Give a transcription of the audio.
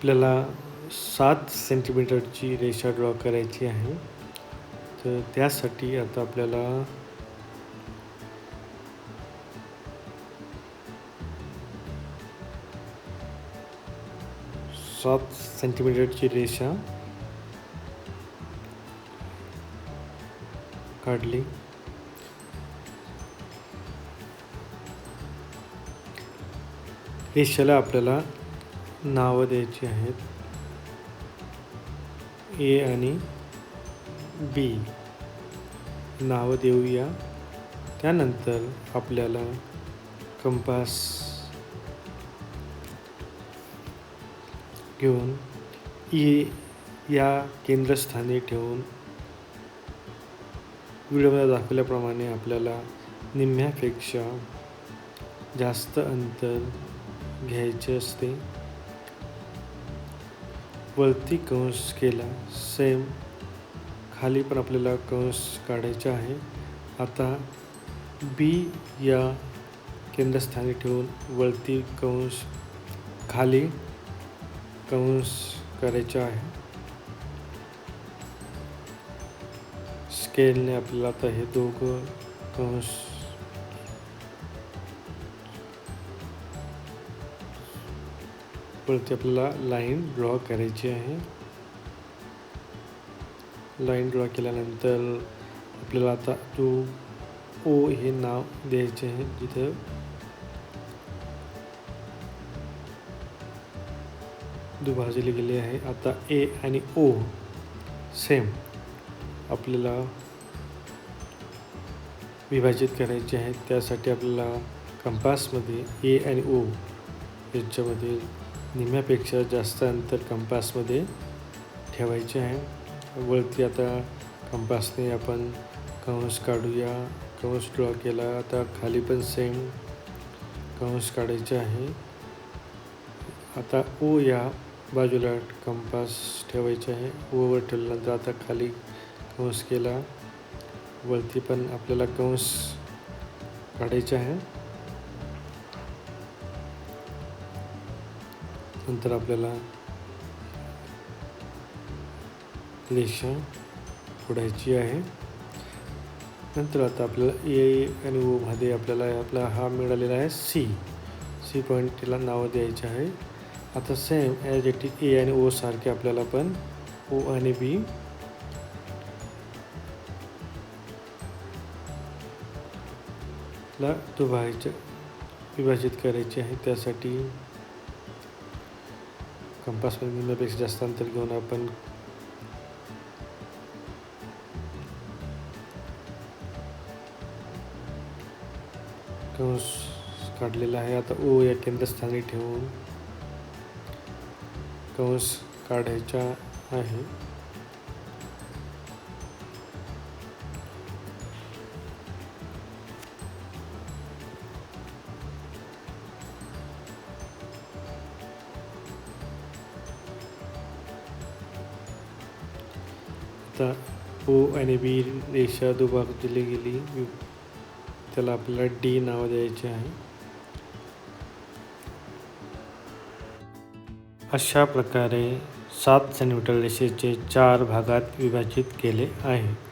आपल्याला सात सेंटीमीटरची रेषा ड्रॉ करायची आहे. तर त्यासाठी आता आपल्याला सात सेंटीमीटरची रेषा काढली. रेषेला आपल्याला नावं द्यायची आहेत. ए आणि बी. नावं देऊया. त्यानंतर आपल्याला कंपास घेऊन ई या केंद्रस्थानी ठेवून व्हिडिओमध्ये दाखवल्याप्रमाणे आपल्याला निम्म्यापेक्षा जास्त अंतर घ्यायचे असते. वरती कंस केला. सेम खाली पण आपल्याला कंस काढायचा आहे. आता बी या केंद्रस्थानी ठेवून वरती कंस खाली कंस करायचा आहे. स्केलने आपल्याला आता हे दोघं कंस वरती आपल्याला लाईन ड्रॉ करायची आहे. लाईन ड्रॉ केल्यानंतर आपल्याला आता टू ओ हे नाव द्यायचे आहे जिथं दुभाजली गेली आहे. आता ए आणि ओ सेम आपल्याला विभाजित करायचे आहेत. त्यासाठी आपल्याला कंपासमध्ये ए आणि ओ याच्यामध्ये निम्म्यापेक्षा जास्त अंतर कंपासमध्ये ठेवायचे आहे. वरती आता कंपासने आपण कंस काढूया. कंस ड्रॉ केला आता खाली पण सेम कंस काढायचे आहे. आता ओ या बाजूला कंपास ठेवायचे आहे. ओवर ठेवल्यानंतर आता खाली कंस केला. वरती पण आपल्याला कंस काढायचे आहे. नंतर आपल्याला रेषा फोडायची आहे. नंतर आता आपल्याला ए आणि ओ भादे आपल्याला आपला हा मिळालेला आहे सी सी पॉईंटला नावं द्यायचे आहे. आता same as it is A आणि ओ सारखे आपल्याला पण ओ आणि बी ला दुभायचं विभाजित करायचे आहे. त्यासाठी कंपासमध्ये निम्म्यापेक्षा जास्त अंतर घेऊन आपण कंस काढलेला आहे आता ओ या केंद्रस्थानी ठेवून कंस काढायचा आहे आता ओ आणि बी रेषा दुभाग दिली गेली. त्याला आपल्याला डी नाव द्यायचे आहे. अशा प्रकारे सात सेंटीमीटर रेषेचे चार भागात विभाजित केले आहे.